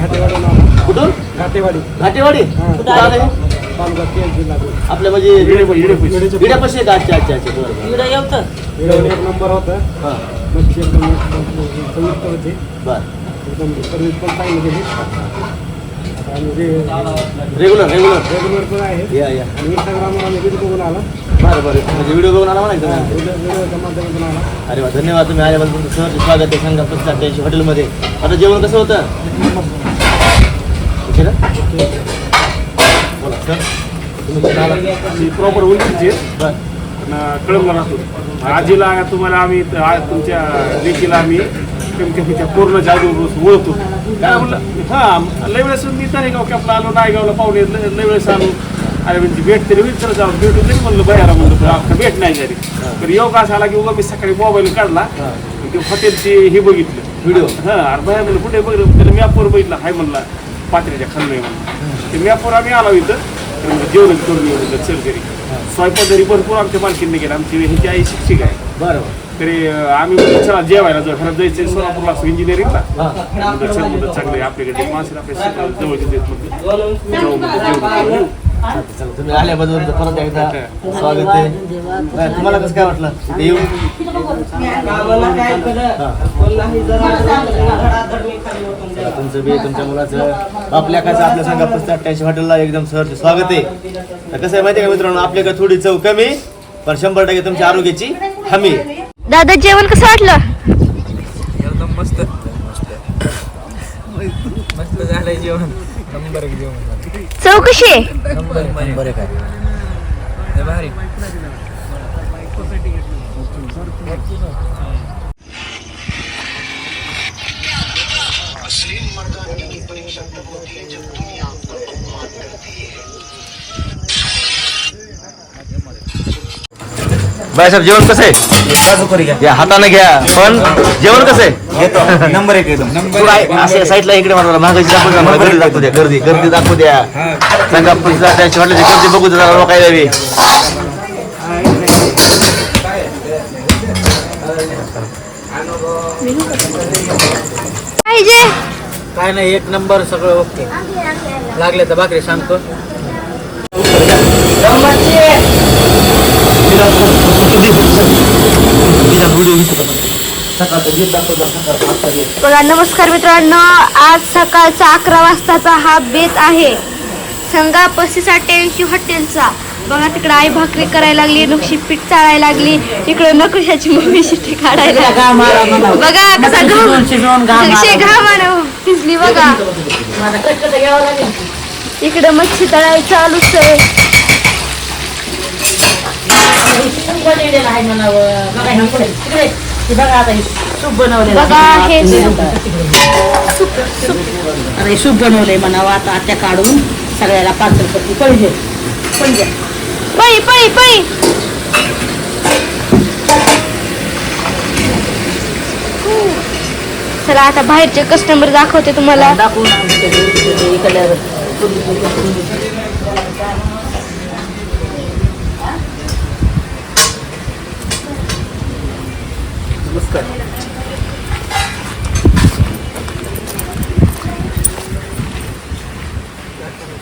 घाटेवाडी नाव. कुठून घाटेवाडी. घाटेवाडी? हा. कुठं आलं हे? तालुका केज जिल्हा बीड. आपल्या म्हणजे आहे? का अच्छा अच्छा अच्छा बरं बरं. इकडे येतं विड्यावर एक नंबर होता. हां. मच्छी एकदम संयुक्त होती. बरं. एकदम सर्विस पण चांगली केली. आणि जे रेग्युलर रेग्युलर रेग्युलर पण आहे. या या. आणि इंस्टाग्रामवर आम्ही व्हिडिओ बघून आला. बरं बरं. म्हणजे व्हिडिओ बघून आला म्हणा तुम्ही व्हिडिओ व्हिडिओच्या माध्यमातून आला. अरे वा धन्यवाद तुम्ही आल्याबद्दल. तुमचं सहर्ष स्वागत आहे सांगा पस्तीस अठ्ठ्याऐंशी हॉटेलमध्ये. आता जेवण कसं होतं? उशिरा? बोला सर तुम्ही? प्रॉपर बरं. कळमला राहतो. आजीला तुम्हाला आम्ही तुमच्या लेकीला आम्ही कमी कमी त्या पूर्ण जादू ओळखतो. काय म्हणलं? हा लय वेळेस मी गाव की आपला आलो नायगावला पाहुणे लय लय वेळेस आलो. अरे म्हणजे भेट तरी विचार जाऊ भेटून तरी म्हणलं बाहेर म्हणलं आपलं भेट नाही झाली. तर योग असा आला की उगा मी सकाळी मोबाईल काढला. ते हॉटेलची हे बघितलं. व्हिडिओ हा अरे बाहेर म्हणलं कुठे बघलं त्याला मॅपवर बघितलं. हाय म्हणला पात्र्याच्या म्हणलं ते मॅपवर आम्ही आलो इथं. तर म्हणलं जेवण करून येऊ म्हणलं चल घरी. स्वयंपाक घरी भरपूर आमच्या मालकीने गेला आमची ह्याची आई शिक्षिका आहे. बरं बरं तरी आम्ही चला जेवायला जाऊ. घरात जायचं सोलापूरला असं इंजिनिअरिंगला हां. चल म्हणलं चांगलं आपल्याकडे माणसं आपल्या जवळचे देत म्हणलं येऊ. तुम्ही आल्याबद्दल परत एकदा स्वागत आहे. तुम्हाला कसं काय वाटलं? चला, तुमचं बी तुमच्या मुलाचं. आपल्या कसं आपल्या संघा पस्तीस अठ्ठ्याऐंशी हॉटेलला एकदम सहर्ष स्वागत आहे. तर कसं आहे माहिती आहे का मित्रांनो? आपल्याकडे थोडी चव कमी पण शंभर टक्के तुमच्या आरोग्याची हमी दादा जेवण कसं वाटलं? एकदम मस्त. मस्त झालंय जेवण. नंबर एक जेवण चव कशी आहे नंबर नंबर एक आहे. लय भारी. बायसाहेब जेवण कसं आहे? या हाताने घ्या. पण जेवण कसं आहे? नंबर एक एकदम. पुढं आहे, असे साईडला इकडे मला महागाची दाखवू द्या मला. गर्दी दाखवू द्या गर्दी. गर्दी दाखवू द्या. सांगा पस्तीस अठ्ठ्याऐंशी हॉटेलची गर्दी बघू द्या जरा लोक यावी पाहिजे काय नाही एक नंबर सगळं ओके. लागले तर भाकरी सांगतो. बघा नमस्कार मित्रांनो आज सकाळचा अकरा वाजताचा हा बेत आहे. संगा पस्तीस अठ्ठ्याऐंशी हॉटेलचा बघा तिकडे आई भाकरी करायला लागली नुकशी पीठ चाळायला लागली इकडे नकुशाची मम्मी शिट्टी काढायला. बघा कसा घाम बघा. इकडे मच्छी तळायला चालूच आहे. बघा हे अरे सूप बनवलंय म्हणावं आता आत्या काढून. सगळ्याला पाच रुपये पहिले पण द्या पळी पळी पळी. चला आता बाहेरचे कस्टमर दाखवते तुम्हाला. दाखवून इकडल्या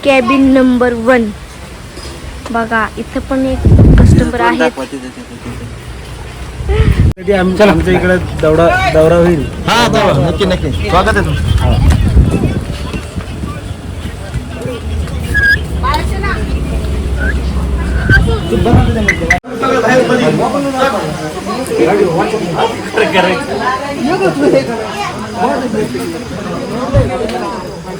कॅबिन नंबर वन. बघा इथं पण एक कस्टमर आहेत. कधी आम- आमच्या इकडे दौरा दौरा होईल. हा बरोबर नक्की नक्की. स्वागत आहे तुमचं.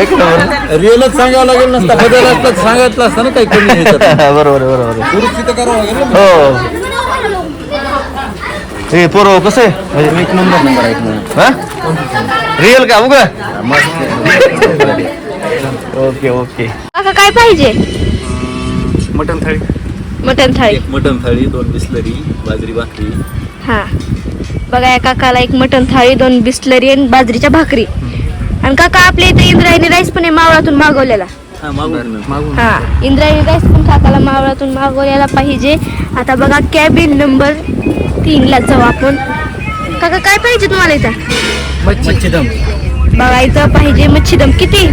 एक नंबर रिअलच सांगावं लागेल नसता बदल असलं सांगितलं असतं ना काही कमी. बरोबर आहे, बरोबर आहे. दुरुस्ती तर करावं लागेल ना. हो. हे पोरो कसं? आहे म्हणजे एक नंबर नंबर एक नंबर. हा? रिअल का? उगा ओके ओके. काका काय पाहिजे? मटन थाळी. मटन थाळी. एक मटण थाळी दोन बिस्लरी बाजरी भाकरी. हा. बघा या काकाला एक मटन थाळी दोन बिस्लरी आणि बाजरीच्या भाकरी. आणि काका आपल्या इथे इंद्रायणी राईस पण आहे मावळातून मागवलेला. हा मागून हा इंद्रायणी राईस पण काकाला मावळातून मागवलेला पाहिजे. आता बघा कॅबिन नंबर तीन ला जाऊ आपण. काका काय पाहिजे तुम्हाला इथं? मच्छी दम बघा इथं पाहिजे मच्छीदम. किती?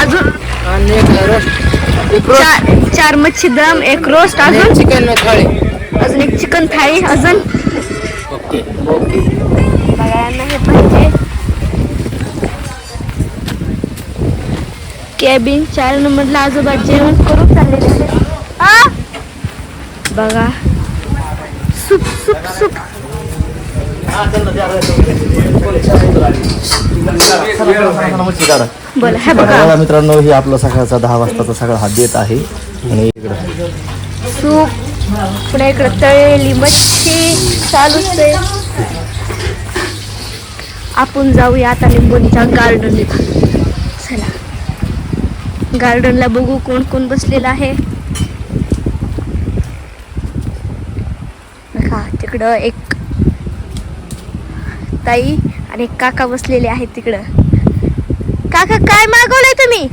अजून? आणि एक रोस्ट एक रोस्ट चार चार मच्छीदम एक रोस्ट अजून? चिकन थाळी. अजून एक चिकन थाळी अजून? ओके. बघा यांना हे पाहिजे. कॅबिन चार नंबरला आजोबा जेवण करून चाललेले? बघा. Soup soup soup. बोला हे बघा. मित्रांनो हे आपला सकाळचा दहा वाजताचा सगळा हा देत आहे. आणि इकडं. सूप. पुन्हा इकडं तळलेली मच्छी. चालूच आहे. आपण जाऊया आता लिंबोनीच्या गार्डनला चला गार्डनला बघू कोण कोण बसलेलं आहे. तिकडं एक ताई आणि काका बसलेले आहेत तिकडं. काका काय मागवलंय तुम्ही?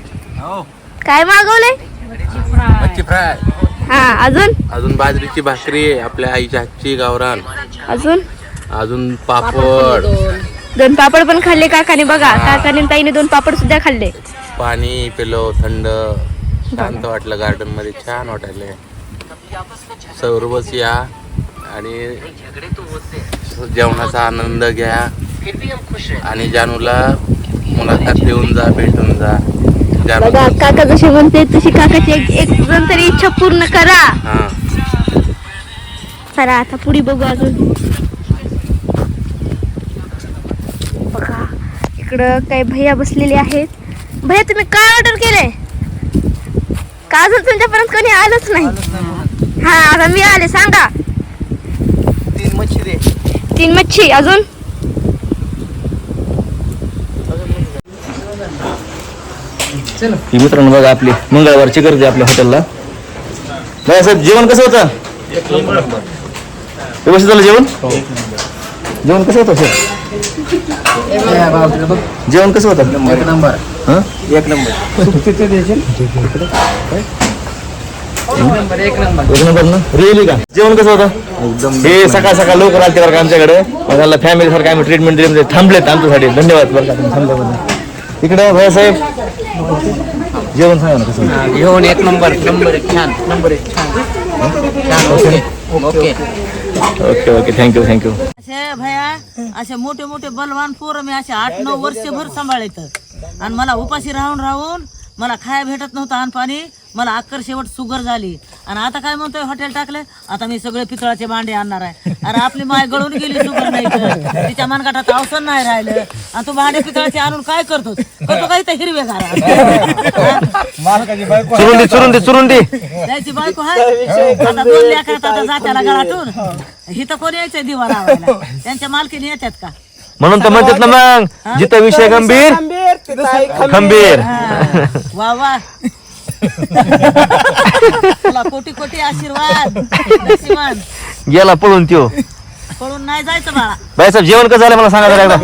काय मागवलंय? हा अजून? अजून बाजरीची भाकरी आपल्या आईच्या हातची गावरान. अजून? अजून पापड. दोन पापड पण खाल्ले काकाने बघा. काकाने ताईने दोन पापड सुद्धा खाल्ले. पाणी पिलो थंड शांत वाटलं गार्डनमध्ये छान वाटायले. सर्वच या आणि जेवणाचा आनंद घ्या. आणि जानूला मुलाखत देऊन जा भेटून जा. बघा काका जसे म्हणते तशी काकाची एक एक जण तरी इच्छा पूर्ण करा. हा. चला आता पुढे बघू अजून. बघा इकडं काही भैया बसलेले आहेत. भैया तुम्ही काय ऑर्डर केलंय? का अजून तुमच्यापर्यंत कोणी आलंच नाही? हा आता मी आले सांगा. तीन मच्छी दे. तीन मच्छी अजून? ही मित्रांनो बघा आपली मंगळवारची गर्दी आपल्या हॉटेलला बघा साहेब जेवण कसं होतं? व्यवस्थित झालं जेवण? जेवण कसं होतं साहेब? जेवण कसं होतं? एक नंबर. हं? एक नंबर. एक नंबर एक नंबर. ना? रिअली का? जेवण कसं होतं? एकदम हे सकाळ सकाळ लवकर आलते बरं का आमच्याकडे. त्याला फॅमिली सारखं आम्ही ट्रीटमेंट दिली म्हणजे थांबलेत आमच्यासाठी. धन्यवाद बरं का थांबल्याबद्दल इकडे भैया साहेब. जेवण सांगा ना कसं. घेऊन एक नंबर. नंबर एक छान. नंबर एक छान. Okay. Okay okay thank you thank you असे भया असे मोठे मोठे बलवान पोरं मी असे आठ नऊ वर्षभर सांभाळायचं आणि मला उपाशी राहून राहून मला खाया भेटत नव्हतं आणि पाणी मला अक्कर शेवट सुगर झाली. आणि आता काय म्हणतोय हॉटेल टाकले आता मी सगळे पितळाचे भांडे आणणार आहे. अरे आपली माय गळून गेली सुगर नाही तर. तिच्या मनगटात अवसर नाही राहिलं. आणि तू भांडे पितळाचे आणून काय करतो करतो काही तर हिरवे चुरुंडी चुरुंडी चुरुंडी. त्याची बायको आहे. आता दोन लेकरात आता जात्याला गळाटून हिथं कोणी यायचंय दिवा लावायला त्यांच्या मालकीने येतात का? म्हणून तर म्हणतात ना मग जिथं विषय गंभीर खंबीर. वा वा. तुला कोटी कोटी आशीर्वाद. नशिबान. गेला पळून त्यो. पळून नाही जायचं बाळा. बाईसाहेब जेवण कसं झालं मला सांगा जरा एकदा.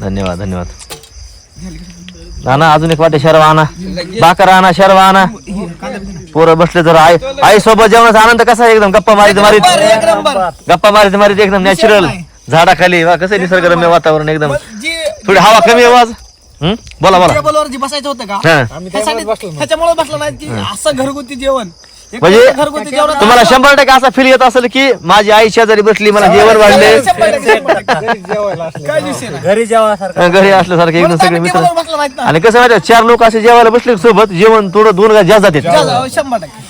धन्यवाद धन्यवाद. ना अजून एक वाटे शर्वा आणा. बाकर आणा शर्वा आणा. पोरं बसले तर आई आई सोबत जेवणाचा आनंद कसा आहे? एकदम गप्पा मारीत मारीत. गप्पा मारीत मारीत एकदम नॅचरल झाडाखाली वा कसं निसर्गरम्य वातावरण एकदम. थोडी हवा कमी आवाज हं? बोला बोला. टेबलवर जी बसायचं होतं का? हा. त्यासाठी त्याच्यामुळे बसलं नाही की असं घरगुती जेवण. एक म्हणजे घरगुती जेवण तुम्हाला शंभर टक्के असा फील येत असेल की माझी आई शेजारी बसली मला जेवण वाढले शंभर टक्के, शंभर टक्के. काय विषय नाही. घरी जेवासारखं घरी असल्यासारखे एकदम म्हणून सगळे आम्ही मित्र. टेबलवर बसलो नाहीत ना. आणि कसं माहिती चार लोक असे जेवायला बसले सोबत जेवण थोडं दोन घास जास्त जाते जा- शंभर टक्के.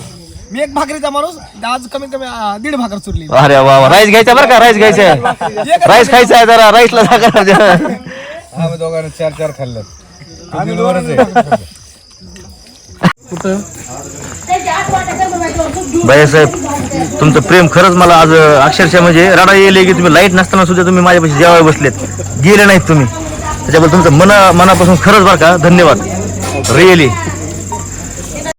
मी एक भाकरीचा माणूस आज कमीत कमी अं, दीड भाकर चुरली. अरे वा वा. राईस घ्यायचा बरं का? राईस घ्यायचा. राईस खायचा आहे जरा राईसला जागा आम्ही दोघांना चार चार खाल्लं. बरं. बायासाहेब तुमचं प्रेम खरंच मला आज अक्षरशः म्हणजे रडा येईल की तुम्ही लाइट नसताना सुद्धा तुम्ही माझ्यापाशी जेवायला बसलेत. गेले नाहीत तुम्ही. त्याच्याबद्दल तुमचं मना मनापासून खरंच बरं का? धन्यवाद. रिअली